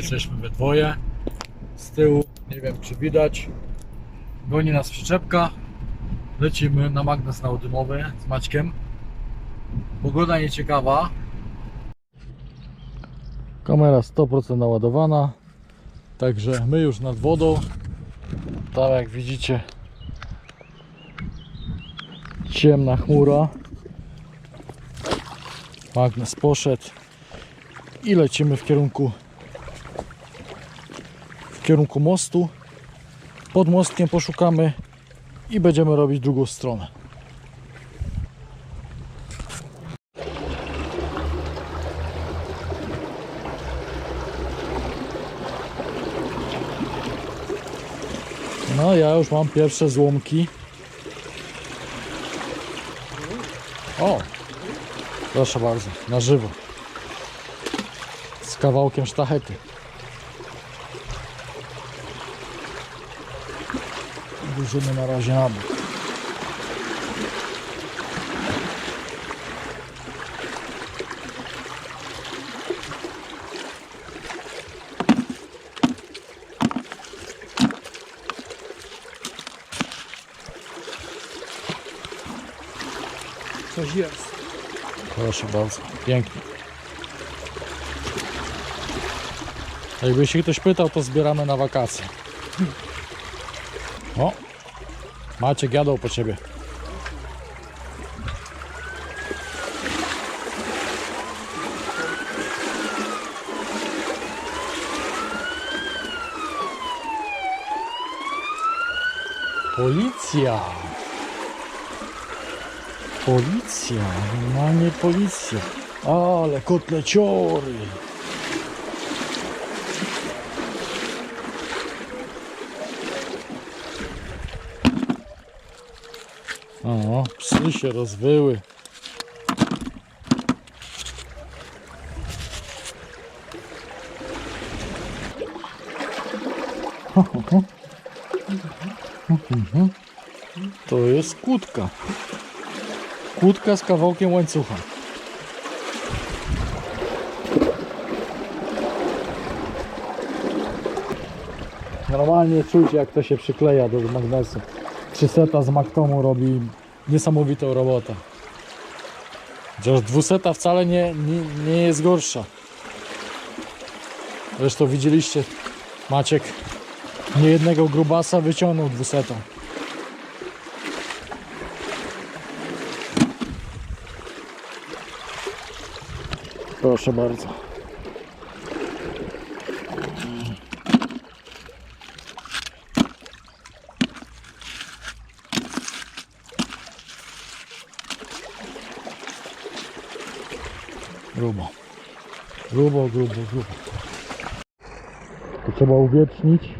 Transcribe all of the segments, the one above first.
jesteśmy we dwoje. Z tyłu, nie wiem czy widać, goni nas przyczepka. Lecimy na magnes naudymowy z Maćkiem. Pogoda nieciekawa. Kamera 100% naładowana. Także my już nad wodą. Tam jak widzicie ciemna chmura. Magnes poszedł i lecimy w kierunku kierunku mostu. Pod mostkiem poszukamy i będziemy robić drugą stronę. No ja już mam pierwsze złomki. O! Proszę bardzo, na żywo. Z kawałkiem sztachety. Burzymy na razie na bok. Coś jest. Proszę bardzo, pięknie. Jakby się ktoś pytał, to zbieramy na wakacje. O! Maciek jadą po ciebie. Policja! Policja, normalnie policja. Ale kotleciory. O, psy się rozwyły. To jest kłódka. Kłódka z kawałkiem łańcucha. Normalnie czuć jak to się przykleja do magnesu. 300 z Maktomu robi niesamowitą robotę. Chociaż 200 wcale nie, nie, nie jest gorsza. Zresztą widzieliście, Maciek niejednego grubasa wyciągnął 200. Proszę bardzo. Grubo, grubo, grubo. To trzeba uwiecznić,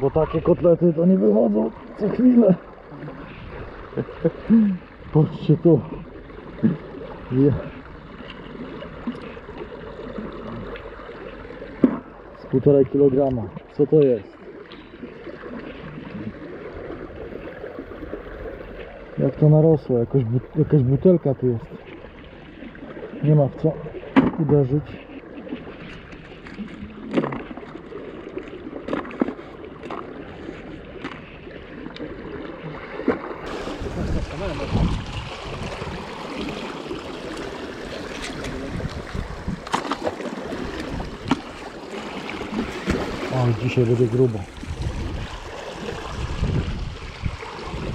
bo takie kotlety to nie wychodzą co chwilę. Patrzcie tu. Ja. z półtorej kilograma. Co to jest? Jak to narosło? Jakoś, jakaś butelka tu jest. Nie ma w co uderzyć. O, dzisiaj będzie grubo.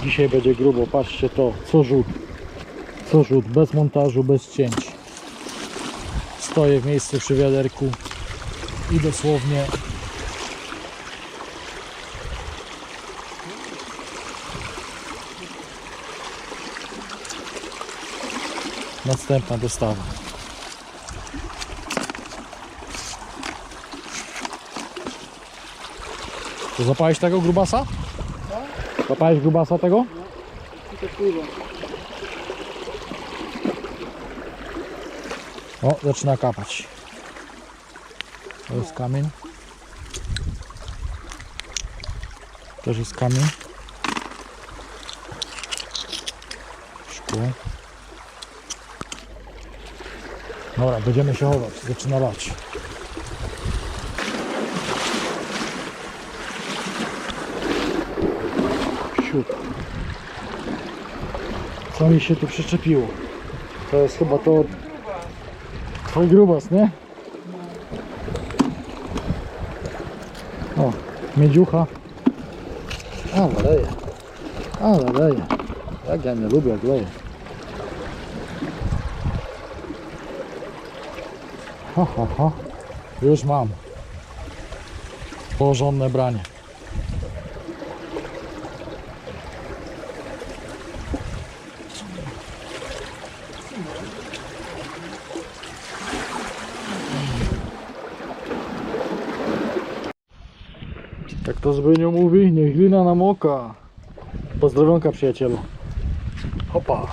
Dzisiaj będzie grubo, patrzcie to, co rzut. Co rzut, bez montażu, bez cięć. Stoję w miejscu przy wiaderku i dosłownie następna dostawa. To zapałeś tego grubasa? Zapałeś grubasa tego? O, zaczyna kapać. To jest kamień. Też jest kamień. Szkło. Dobra, będziemy się chować. Zaczyna lać. Naprzód. Co mi się tu przyczepiło? To jest chyba to... Twój grubas, nie? O, miedziucha. Ale leje. Ale leje. Jak ja nie lubię jak leje. Ha, ha, ha. Już mam. Porządne branie. Jak to Zbyniu mówi, niech glina nam oka. Pozdrowionka przyjacielu. Hopa.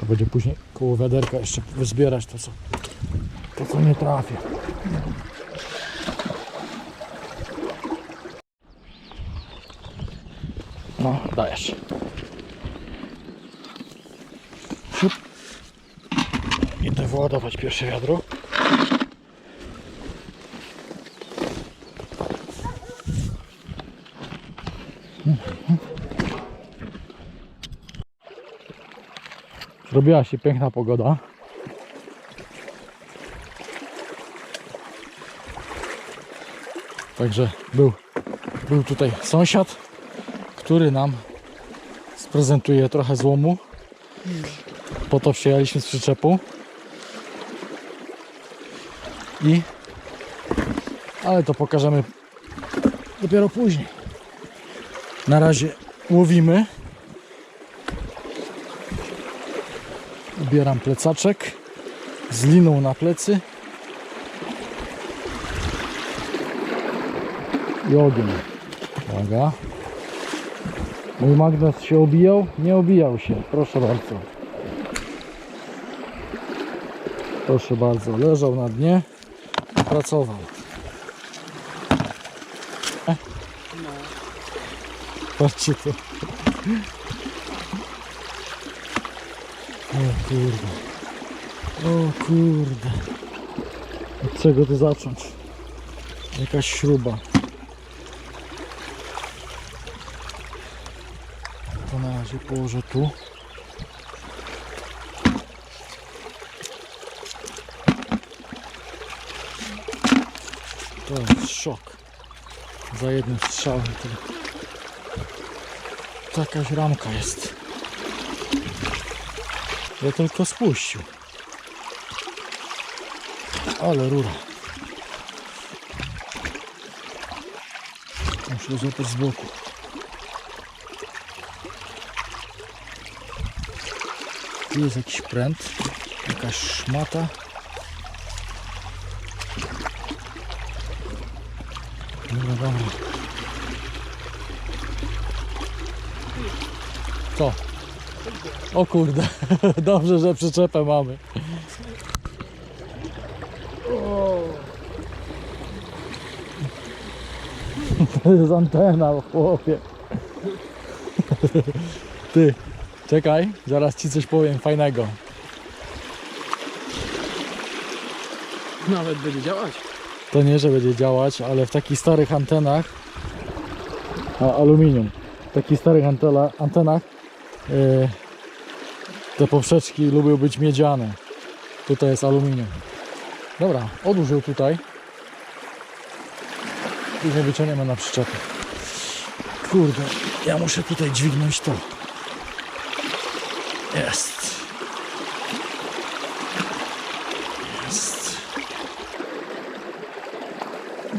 To będzie później koło wiaderka jeszcze wyzbierać to co, to co nie trafię. No, dajesz. Idę wyładować pierwsze wiadro. Zrobiła się piękna pogoda. Także był, był tutaj sąsiad, który nam sprezentuje trochę złomu. Po to przyjechaliśmy z przyczepu. I ale to pokażemy dopiero później. Na razie łowimy. Ubieram plecaczek z liną na plecy. I ogień. Uwaga. Mój magnes się obijał? Nie obijał się. Proszę bardzo. Proszę bardzo. Leżał na dnie. i Pracował. E? Patrzcie to. O kurde. O kurde. Od czego tu zacząć? Jakaś śruba. Razie położę tu. To jest szok. Za jednym strzałem. To jakaś ramka jest. Ja tylko spuścił. Ale rura. Muszę złapać z boku. Tu jest jakiś pręt, jakaś szmata. Dobra, dobra. Co? O kurde, dobrze, że przyczepę mamy. To jest antena, chłopie. Ty, czekaj, zaraz ci coś powiem fajnego. Nawet będzie działać. To nie, że będzie działać, ale w takich starych antenach, a aluminium, w takich starych antela, antenach yy, te poprzeczki lubią być miedziane. Tutaj jest aluminium. Dobra, odłóż ją tutaj. Później wyciągniemy na przyczepę. Kurde, ja muszę tutaj dźwignąć to. Jest. Jest.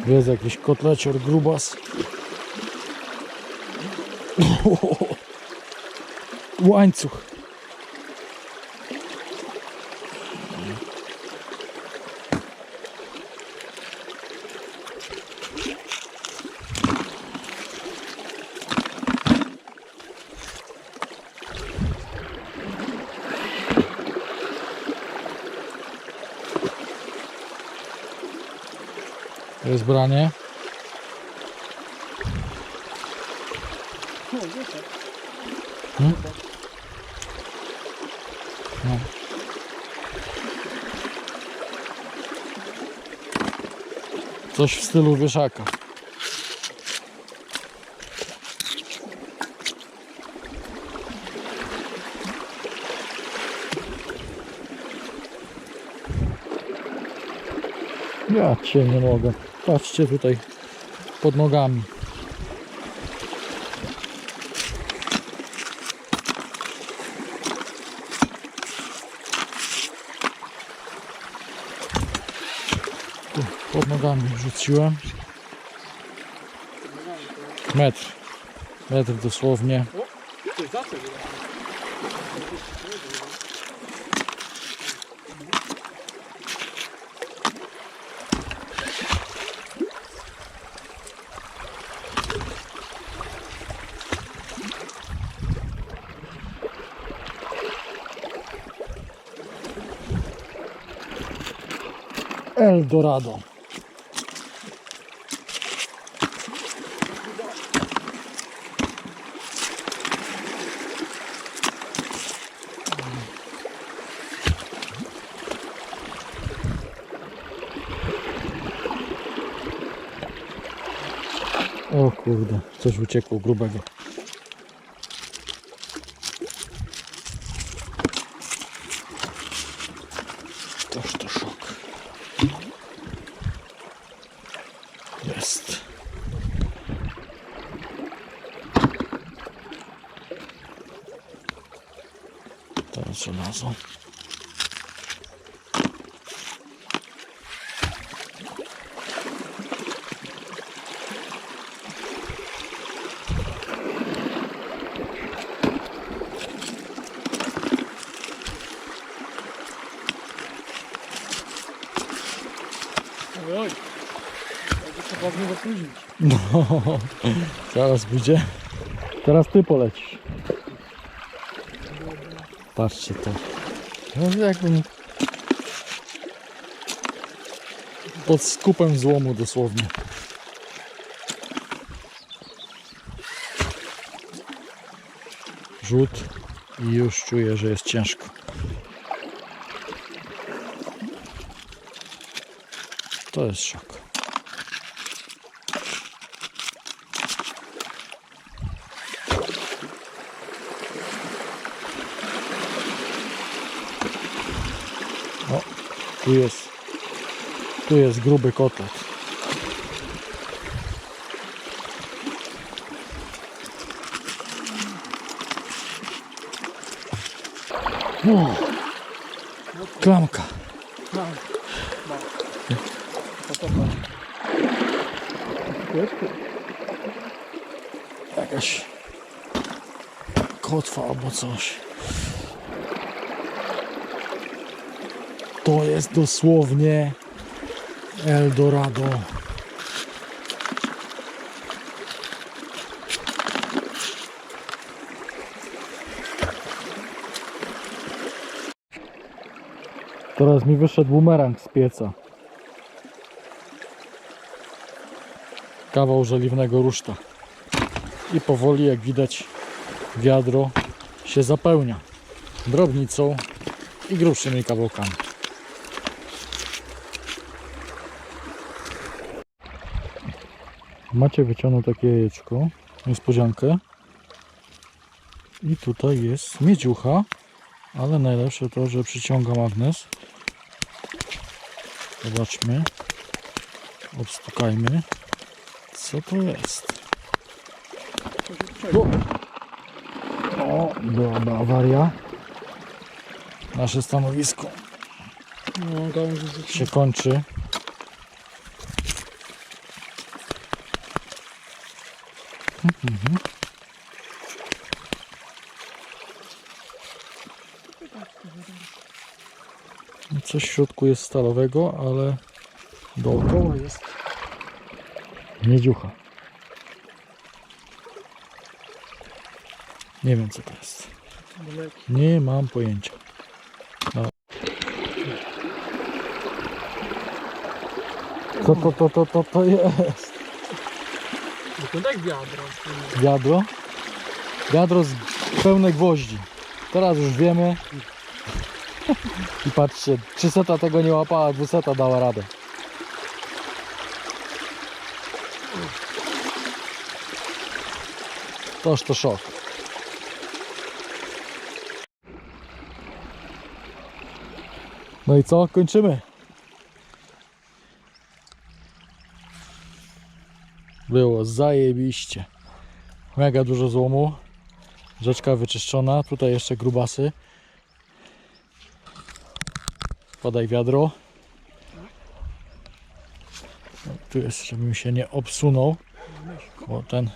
Jest jakiś kotlecior grubas. Łańcuch. Jest branie. Hmm? No. Coś w stylu wieszaka. Ja cię nie mogę. Patrzcie tutaj pod nogami. Tu pod nogami rzuciłem. Metr. Metr dosłownie. Eldorado. O kurde, coś uciekło grubego. Toż to szok. Jest. Żelazo. Oj, trzeba mnie zapóźnić. No, zaraz będzie. Teraz ty polecisz. Patrzcie to. No jakbym pod skupem złomu dosłownie. Rzut i już czuję, że jest ciężko. To jest szok. Tu jest. Tu jest gruby kotlet. O, klamka. Jakaś kotwa albo coś. To jest dosłownie Eldorado. Teraz mi wyszedł bumerang z pieca. Kawał żeliwnego ruszta. I powoli, jak widać, wiadro się zapełnia drobnicą i grubszymi kawałkami. Macie wyciągnął takie jajeczko, niespodziankę. I tutaj jest miedziucha, ale najlepsze to, że przyciąga magnes. Zobaczmy. Obstukajmy. Co to jest? O, o byłaby awaria. Nasze stanowisko No, się kończy. Mhm. Coś w środku jest stalowego, ale dookoła jest miedziucha. Nie wiem co to jest. Nie mam pojęcia. No. Co to, to, to, to, to jest? No to tak wiadro. Wiadro? Wiadro z pełne gwoździ. Teraz już wiemy. I patrzcie, 300 tego nie łapała, 200 dała radę. Toż to szok. No i co? Kończymy. Było zajebiście. Mega dużo złomu. Rzeczka wyczyszczona. Tutaj jeszcze grubasy. Podaj wiadro. No, Tu jest, żebym się nie obsunął, bo ten,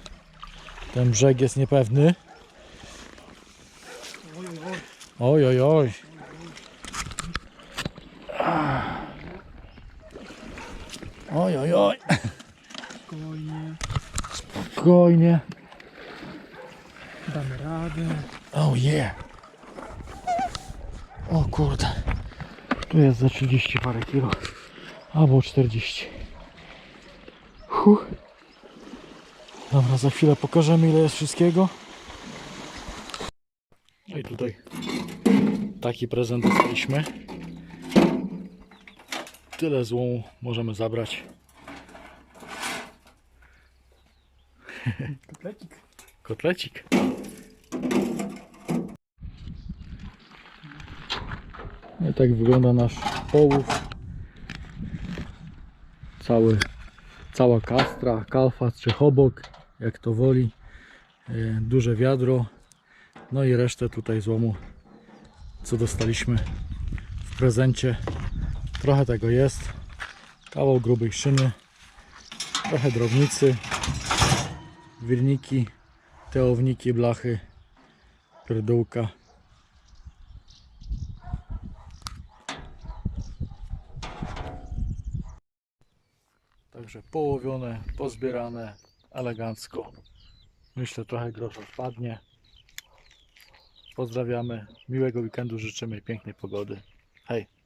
ten brzeg jest niepewny. Oj, oj, oj. Oj, oj, oj. Oj, oj, oj. Spokojnie. Spokojnie. Damy radę. Oh yeah. O kurde. Tu jest za 30 parę kilo. Albo 40. Huh. Dobra, za chwilę pokażemy ile jest wszystkiego. No i tutaj taki prezent dostaliśmy. Tyle złomu możemy zabrać. Kotlecik. Kotlecik. No i tak wygląda nasz połów. Cały, cała kastra, kalfat czy chobok, jak to woli. E, Duże wiadro. No i resztę tutaj złomu, co dostaliśmy w prezencie. Trochę tego jest. Kawał grubej szyny. Trochę drobnicy. Wirniki, teowniki, blachy, pierdółka. Także połowione, pozbierane elegancko. Myślę trochę grosza wpadnie. Pozdrawiamy, miłego weekendu życzymy i pięknej pogody. Hej!